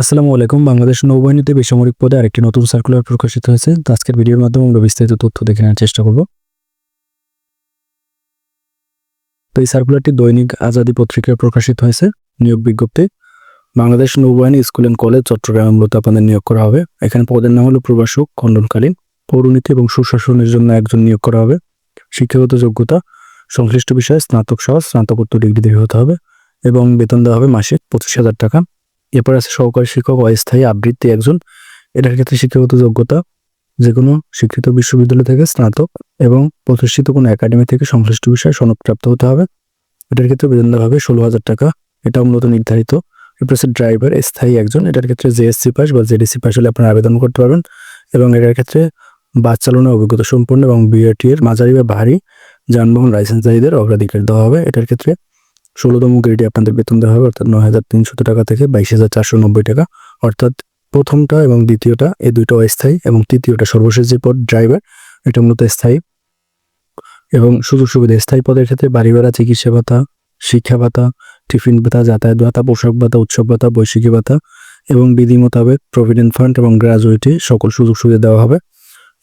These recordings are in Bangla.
আসসালামু আলাইকুম। বাংলাদেশ নৌবাহিনীতে বেসামরিক পদে আরেকটি নতুন সার্কুলার প্রকাশিত হয়েছে। আজকের ভিডিওর মাধ্যমে আমরা বিস্তারিত তথ্য দেখে নেওয়ার চেষ্টা করব। তো এই সার্কুলারটি দৈনিক আজাদি পত্রিকায় প্রকাশিত হয়েছে নিয়োগ বিজ্ঞপ্তি। বাংলাদেশ নৌবাহিনী স্কুল অ্যান্ড কলেজ চট্টগ্রামে মূলত আপনাদের নিয়োগ করা হবে। এখানে পদের নাম হলো প্রভাষক খণ্ডনকালীন। পৌরনীতি এবং সুশাসনের জন্য একজন নিয়োগ করা হবে। শিক্ষাগত যোগ্যতা, সংশ্লিষ্ট বিষয়ে, স্নাতক সহ স্নাতকোত্তর ডিগ্রি দিয়ে হতে হবে এবং বেতন দেওয়া হবে মাসে পঁচিশ হাজার টাকা। এরপর আছে সহকারী শিক্ষক অস্থায়ী আবৃত্তি একজন। এটার ক্ষেত্রে শিক্ষাগত যোগ্যতা যে কোনো শিক্ষিত বিশ্ববিদ্যালয় থেকে স্নাতক এবং প্রতিষ্ঠিত কোনো একাডেমি থেকে সংশ্লিষ্ট বিষয়ে সনদপ্রাপ্ত হতে হবে। এটার ক্ষেত্রে বেতন দেওয়া হবে ষোলো হাজার টাকা। এটা মূলত নির্ধারিত। এরপর ড্রাইভার, স্থায়ী একজন। এটার ক্ষেত্রে জেএসসি পাস বা জেডিসি পাস হলে আপনারা আবেদন করতে পারবেন। এবং এটার ক্ষেত্রে বাস চালানোর অভিজ্ঞতা সম্পন্ন এবং বিআরটি এর মাঝারি বা ভারী যানবাহন লাইসেন্সধারীদের অগ্রাধিকার দেওয়া হবে। এটার ক্ষেত্রে ষোলোতম গ্রেডে আপনাদের বেতন দেওয়া হবে, অর্থাৎ নয় হাজার তিনশত টাকা থেকে বাইশ হাজার চারশো নব্বই টাকা। অর্থাৎ প্রথমটা এবং দ্বিতীয়টা এই দুইটা অস্থায়ী এবং তৃতীয়টা সর্বশেষ যে পদ, ড্রাইভার, এটা মূলত স্থায়ী। এবং সুযোগ সুবিধা, স্থায়ী পদের ক্ষেত্রে বাড়ি ভাড়া, চিকিৎসা ভাতা, শিক্ষা ভাতা, টিফিন ভাতা, যাতায়াত ভাতা, পোশাক ভাতা, উৎসব ভাতা বৈশাখী ভাতা এবং বিধি মোতাবেক প্রভিডেন্ট ফান্ড এবং গ্রাজুয়েটি সকল সুযোগ সুবিধা দেওয়া হবে।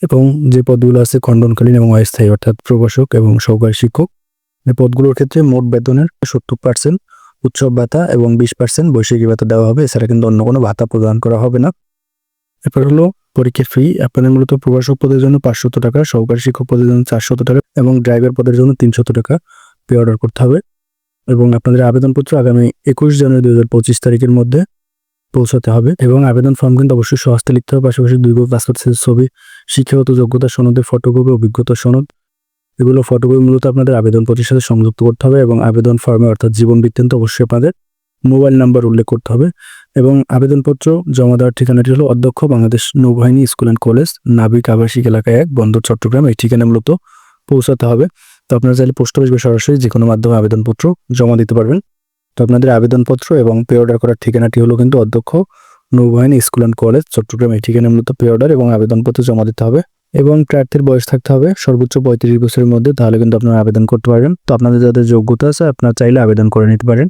এবং যে পদগুলো আছে খণ্ডনকালীন এবং অস্থায়ী, অর্থাৎ প্রভাষক এবং সহকারী শিক্ষক এই পদগুলোর ক্ষেত্রে মোট বেতনের সত্তর পার্সেন্ট উৎসব ভাতা এবং বিশ পার্সেন্ট বৈশাখী ভাতা দেওয়া হবে। এছাড়া কিন্তু অন্য কোনো ভাতা প্রদান করা হবে না। এরপর হলো পরীক্ষার ফি আপনাদের মূলত প্রভাষক পদের জন্য পাঁচশত টাকা, সহকারী শিক্ষক পদের জন্য চারশত টাকা এবং ড্রাইভার পদের জন্য তিনশত টাকা পে অর্ডার করতে হবে। এবং আপনাদের আবেদনপত্র আগামী একুশ জানুয়ারি দুই হাজার পঁচিশ তারিখের মধ্যে পৌঁছাতে হবে। এবং আবেদন ফর্ম কিন্তু অবশ্যই সহস্তে লিখতে হবে। পাশাপাশি দুই পাসপোর্ট সাইজের ছবি, শিক্ষাগত যোগ্যতা সনদের ফটোকপি, অভিজ্ঞতা সনদ এগুলো ফটোকপি মূলত আপনাদের আবেদনপত্রের সাথে সংযুক্ত করতে হবে এবং আবেদন ফর্মে অর্থাৎ জীবন বৃত্তান্ত অবশ্যই আপনাদের মোবাইল নাম্বার উল্লেখ করতে হবে। এবং আবেদনপত্র জমা দেওয়ার ঠিকানাটি হলো অধ্যক্ষ বাংলাদেশ নৌবাহিনী স্কুল অ্যান্ড কলেজ, নাবিক আবাসিক এলাকায় এক, বন্দর, চট্টগ্রাম। এই ঠিকানা মূলত পৌঁছাতে হবে। তো আপনারা চাইলে পোস্ট অফিস বা সরাসরি যে কোনো মাধ্যমে আবেদনপত্র জমা দিতে পারবেন। তো আপনাদের আবেদনপত্র এবং পে অর্ডার করার ঠিকানাটি হলো কিন্তু অধ্যক্ষ নৌবাহিনী স্কুল অ্যান্ড কলেজ, চট্টগ্রাম। এই ঠিকানা মূলত পে অর্ডার এবং আবেদনপত্র জমা দিতে হবে। এবং প্রার্থীর বয়স থাকতে হবে সর্বোচ্চ পঁয়ত্রিশ বছরের মধ্যে, তাহলে কিন্তু আপনারা আবেদন করতে পারেন তো আপনাদের যাদের যোগ্যতা আছে, আপনারা চাইলে আবেদন করে নিতে পারেন।